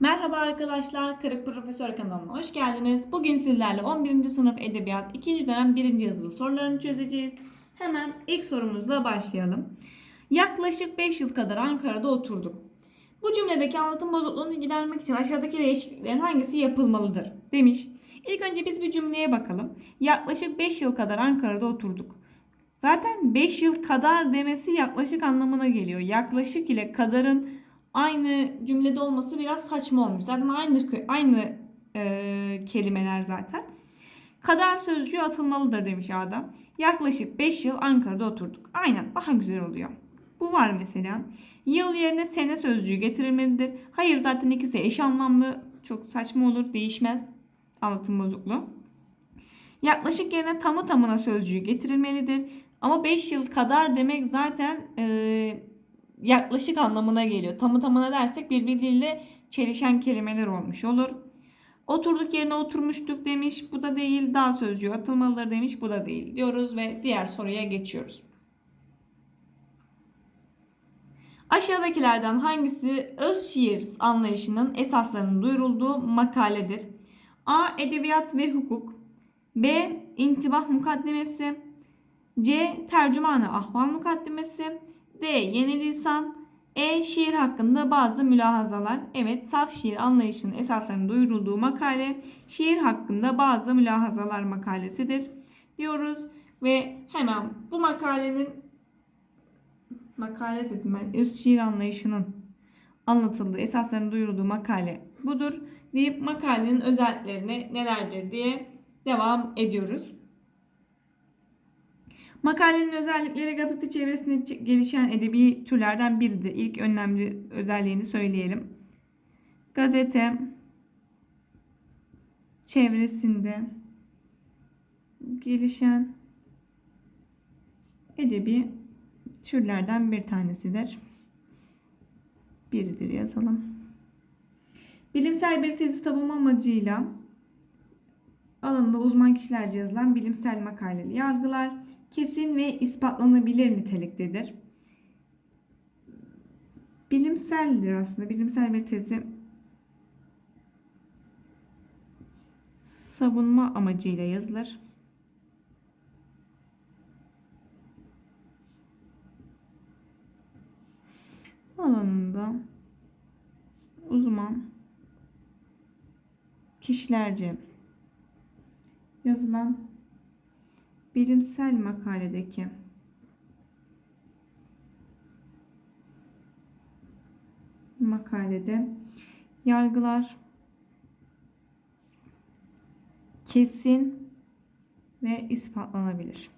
Merhaba arkadaşlar, Kırık Profesör kanalına hoş geldiniz. Bugün sizlerle 11. sınıf edebiyat 2. dönem 1. yazılı sorularını çözeceğiz. Hemen ilk sorumuzla başlayalım. Yaklaşık 5 yıl kadar Ankara'da oturduk. Bu cümledeki anlatım bozukluğunu gidermek için aşağıdaki değişikliklerin hangisi yapılmalıdır demiş. İlk önce biz bir cümleye bakalım. Yaklaşık 5 yıl kadar Ankara'da oturduk. Zaten 5 yıl kadar demesi yaklaşık anlamına geliyor. Yaklaşık ile kadarın aynı cümlede olması biraz saçma olmuş. Zaten aynı aynı e, kelimeler zaten. Kadar sözcüğü atılmalıdır demiş Adam. Yaklaşık 5 yıl Ankara'da oturduk. Aynen daha güzel oluyor. Bu var mesela. Yıl yerine sene sözcüğü getirilmelidir. Hayır zaten ikisi eş anlamlı. Çok saçma olur. Değişmez. Anlatım bozukluğu. Yaklaşık yerine tamı tamına sözcüğü getirilmelidir. Ama 5 yıl kadar demek zaten e, yaklaşık anlamına geliyor. Tamı tamına dersek birbiriyle çelişen kelimeler olmuş olur. Oturduk yerine oturmuştuk demiş. Bu da değil. Daha sözcüğü atılmalıdır demiş. Bu da değil diyoruz ve diğer soruya geçiyoruz. Aşağıdakilerden hangisi öz şiir anlayışının esaslarının duyurulduğu makaledir? A. Edebiyat ve hukuk B. İntibah mukaddemesi C. Tercümanı ahval mukaddemesi D. Yeni lisan E. Şiir hakkında bazı mülahazalar. Evet, saf şiir anlayışının esaslarının duyurulduğu makale şiir hakkında bazı mülahazalar makalesidir diyoruz ve hemen bu makalenin makale dedim ben öz şiir anlayışının anlatıldığı esaslarının duyurulduğu makale budur deyip makalenin özelliklerini nelerdir diye devam ediyoruz. Makalenin özellikleri gazete çevresinde gelişen edebi türlerden biridir. İlk önemli özelliğini söyleyelim. Gazete çevresinde gelişen edebi türlerden bir tanesidir. Biridir yazalım. Bilimsel bir tezi savunma amacıyla alanında uzman kişilerce yazılan bilimsel makaleli yargılar kesin ve ispatlanabilir niteliktedir. Bilimseldir aslında. Bilimsel bir tezi savunma amacıyla yazılır. Alanında uzman kişilerce yazılan bilimsel makaledeki makalede yargılar kesin ve ispatlanabilir.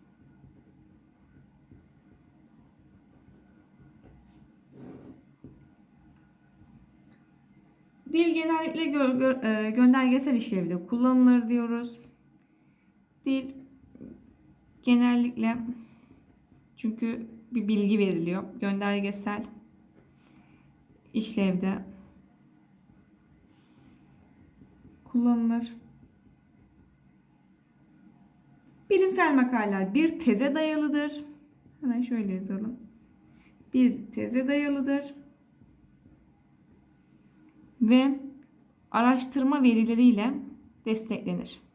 Dil genellikle gö- gö- e, göndergesel işlevde kullanılır diyoruz. Dil genellikle çünkü bir bilgi veriliyor. Göndergesel işlevde kullanılır. Bilimsel makaleler bir teze dayalıdır. Hemen şöyle yazalım. Bir teze dayalıdır. Ve araştırma verileriyle desteklenir.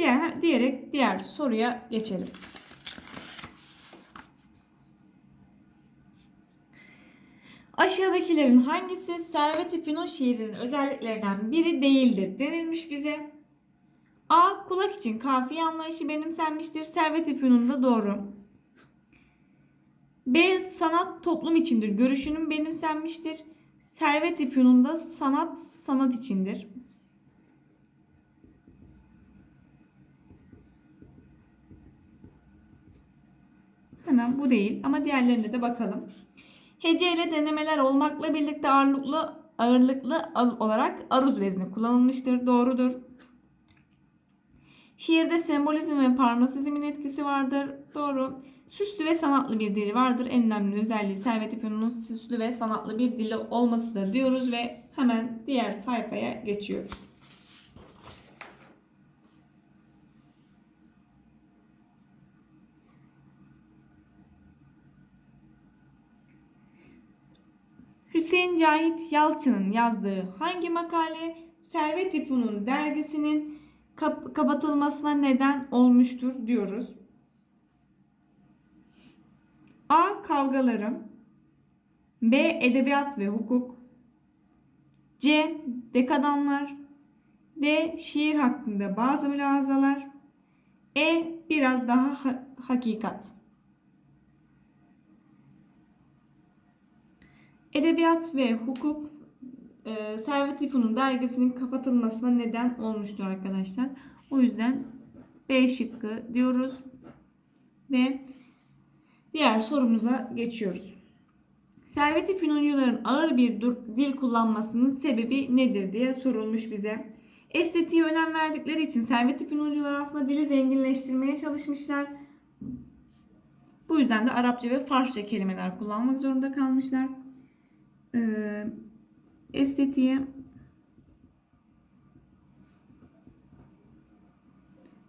Diğer, diyerek diğer soruya geçelim. Aşağıdakilerin hangisi Servet-i Fünun şiirinin özelliklerinden biri değildir denilmiş bize. A. Kulak için kafiye anlayışı benimsenmiştir. Servet-i Fünun da doğru. B. Sanat toplum içindir. Görüşünün benimsenmiştir. Servet-i Fünun da sanat sanat içindir. Hemen bu değil ama diğerlerine de bakalım. Hece ile denemeler olmakla birlikte ağırlıklı ağırlıklı olarak aruz vezni kullanılmıştır. Doğrudur. Şiirde sembolizm ve parnasizmin etkisi vardır. Doğru. Süslü ve sanatlı bir dili vardır. En önemli özelliği Servet-i Fünun'un süslü ve sanatlı bir dili olmasıdır diyoruz ve hemen diğer sayfaya geçiyoruz. Hüseyin Cahit Yalçın'ın yazdığı hangi makale Servet İpun'un dergisinin kap- kapatılmasına neden olmuştur diyoruz. A. Kavgalarım B. Edebiyat ve hukuk C. Dekadanlar D. Şiir hakkında bazı mülahazalar E. Biraz daha ha- hakikat Edebiyat ve hukuk e, Servet İpun'un dergisinin kapatılmasına neden olmuştur arkadaşlar. O yüzden B şıkkı diyoruz. Ve diğer sorumuza geçiyoruz. Servet İpuncuların ağır bir dil kullanmasının sebebi nedir diye sorulmuş bize. Estetiğe önem verdikleri için Servet İpuncular aslında dili zenginleştirmeye çalışmışlar. Bu yüzden de Arapça ve Farsça kelimeler kullanmak zorunda kalmışlar. Ee, estetiğe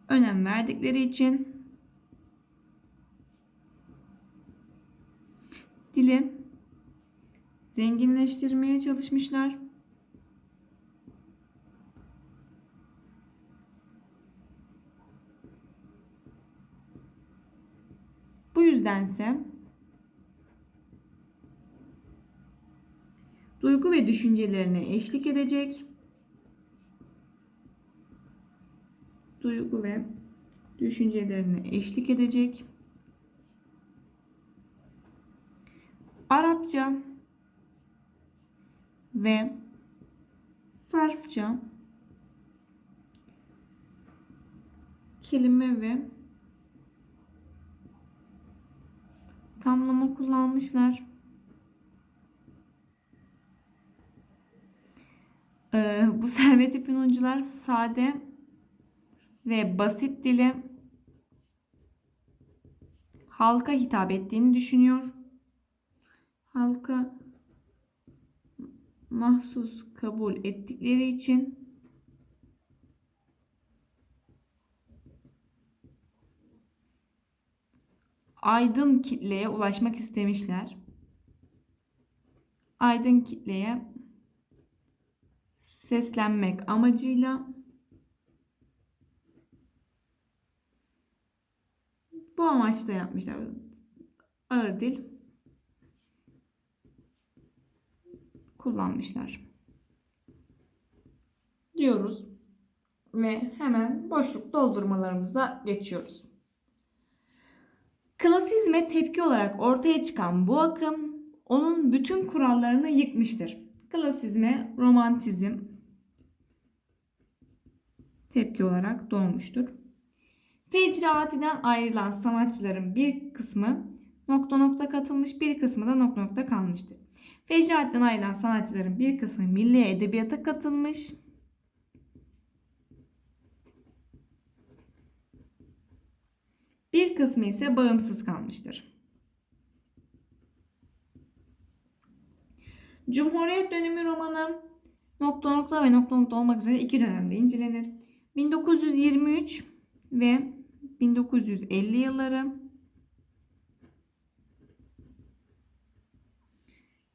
önem verdikleri için dili zenginleştirmeye çalışmışlar. Bu yüzdense duygu ve düşüncelerine eşlik edecek duygu ve düşüncelerine eşlik edecek Arapça ve Farsça kelime ve tamlama kullanmışlar. Ee, bu servet fununcular sade ve basit dile halka hitap ettiğini düşünüyor. Halka mahsus kabul ettikleri için aydın kitleye ulaşmak istemişler. Aydın kitleye seslenmek amacıyla bu amaçla yapmışlar. Ağır dil kullanmışlar. Diyoruz ve hemen boşluk doldurmalarımıza geçiyoruz. Klasizme tepki olarak ortaya çıkan bu akım onun bütün kurallarını yıkmıştır. Klasizme romantizm tepki olarak doğmuştur. Fecraatiden ayrılan sanatçıların bir kısmı nokta nokta katılmış, bir kısmı da nokta nokta kalmıştır. Fecraatiden ayrılan sanatçıların bir kısmı milli edebiyata katılmış. Bir kısmı ise bağımsız kalmıştır. Cumhuriyet dönemi romanı nokta nokta ve nokta nokta olmak üzere iki dönemde incelenir. 1923 ve 1950 yılları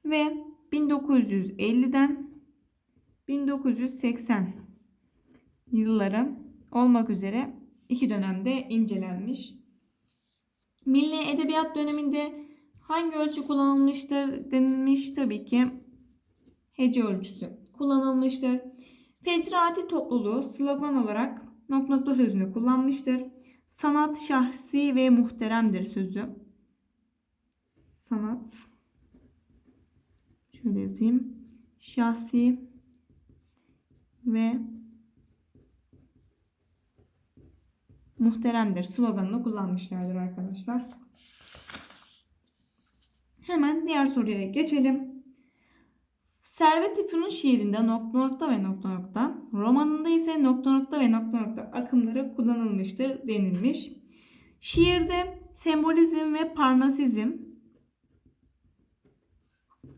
ve 1950'den 1980 yılları olmak üzere iki dönemde incelenmiş. Milli Edebiyat döneminde hangi ölçü kullanılmıştır denilmiş tabii ki hece ölçüsü kullanılmıştır. Fecraati topluluğu slogan olarak nokta nokta sözünü kullanmıştır. Sanat şahsi ve muhteremdir sözü. Sanat şöyle yazayım. Şahsi ve muhteremdir sloganını kullanmışlardır arkadaşlar. Hemen diğer soruya geçelim. Servet İpun'un şiirinde nokta nokta ve nokta nokta, romanında ise nokta nokta ve nokta nokta akımları kullanılmıştır denilmiş. Şiirde sembolizm ve parnasizm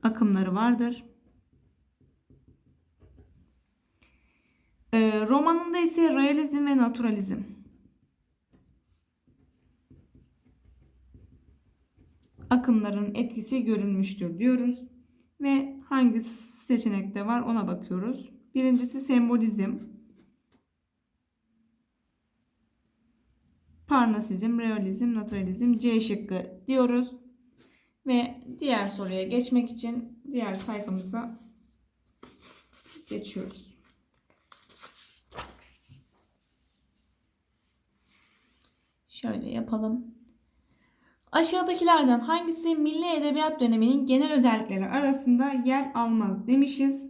akımları vardır. Ee, romanında ise realizm ve naturalizm akımların etkisi görülmüştür diyoruz. Ve hangi seçenekte var ona bakıyoruz. Birincisi sembolizm. Parnasizm, realizm, naturalizm, C şıkkı diyoruz. Ve diğer soruya geçmek için diğer sayfamıza geçiyoruz. Şöyle yapalım. Aşağıdakilerden hangisi milli edebiyat döneminin genel özellikleri arasında yer almaz demişiz.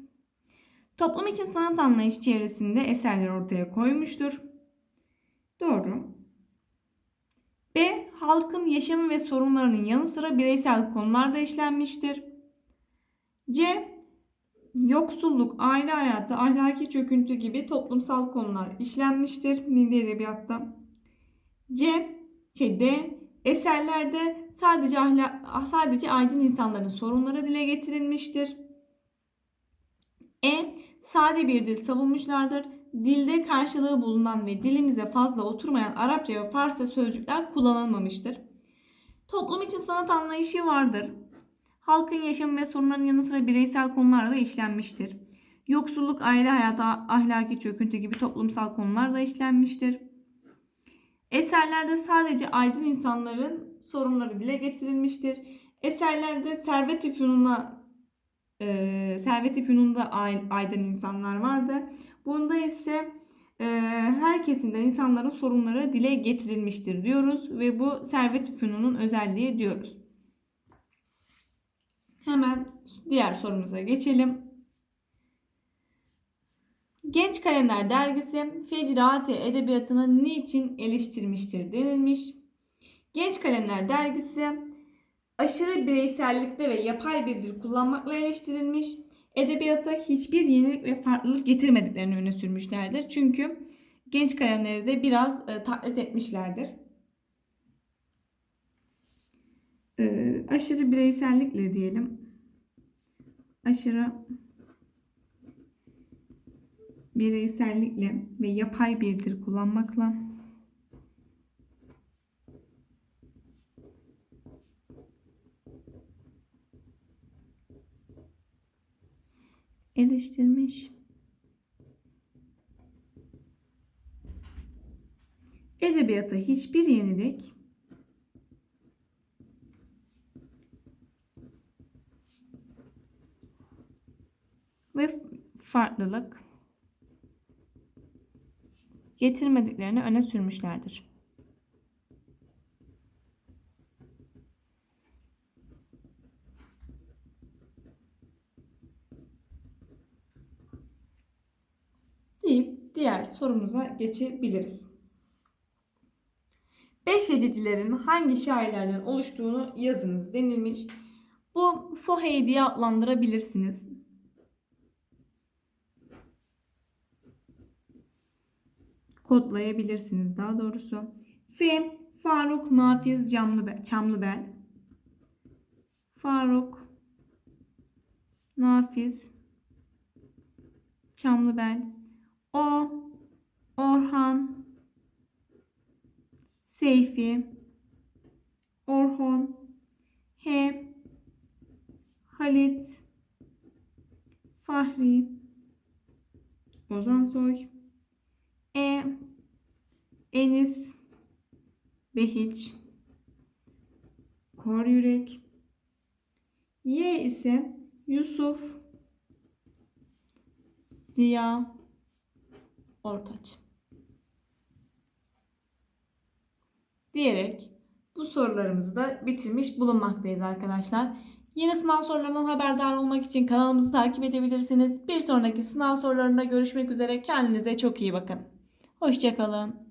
Toplum için sanat anlayışı çevresinde eserler ortaya koymuştur. Doğru. B. Halkın yaşamı ve sorunlarının yanı sıra bireysel konular da işlenmiştir. C. Yoksulluk, aile hayatı, ahlaki çöküntü gibi toplumsal konular işlenmiştir milli edebiyatta. C. Şey D. Eserlerde sadece ahla, sadece aydın insanların sorunları dile getirilmiştir. E. Sade bir dil savunmuşlardır. Dilde karşılığı bulunan ve dilimize fazla oturmayan Arapça ve Farsça sözcükler kullanılmamıştır. Toplum için sanat anlayışı vardır. Halkın yaşamı ve sorunların yanı sıra bireysel konular da işlenmiştir. Yoksulluk, aile hayatı, ahlaki çöküntü gibi toplumsal konular da işlenmiştir. Eserlerde sadece aydın insanların sorunları dile getirilmiştir. Eserlerde servet-i e, servet-i aydın insanlar vardı. Bunda ise e, her kesimden insanların sorunları dile getirilmiştir diyoruz ve bu servet-i özelliği diyoruz. Hemen diğer sorumuza geçelim. Genç Kalemler dergisi Fecrati edebiyatını niçin eleştirmiştir denilmiş. Genç Kalemler dergisi aşırı bireysellikte ve yapay bir dil kullanmakla eleştirilmiş. Edebiyata hiçbir yenilik ve farklılık getirmediklerini öne sürmüşlerdir. Çünkü genç kalemleri de biraz e, taklit etmişlerdir. E, aşırı bireysellikle diyelim. Aşırı bireysellikle ve yapay bir dil kullanmakla eleştirmiş. Edebiyata hiçbir yenilik ve farklılık getirmediklerini öne sürmüşlerdir. deyip diğer sorumuza geçebiliriz. Beş hececilerin hangi şairlerden oluştuğunu yazınız denilmiş. Bu Fohey diye adlandırabilirsiniz. Kodlayabilirsiniz daha doğrusu. F. Faruk Nafiz Çamlıbel. Faruk Nafiz Çamlıbel. O Orhan Seyfi Orhon H Halit Fahri Ozan Soy E Enis Behiç Kor Yürek Y ise Yusuf Ziya Ortaç. Diyerek bu sorularımızı da bitirmiş bulunmaktayız arkadaşlar. Yeni sınav sorularından haberdar olmak için kanalımızı takip edebilirsiniz. Bir sonraki sınav sorularında görüşmek üzere. Kendinize çok iyi bakın. Hoşçakalın.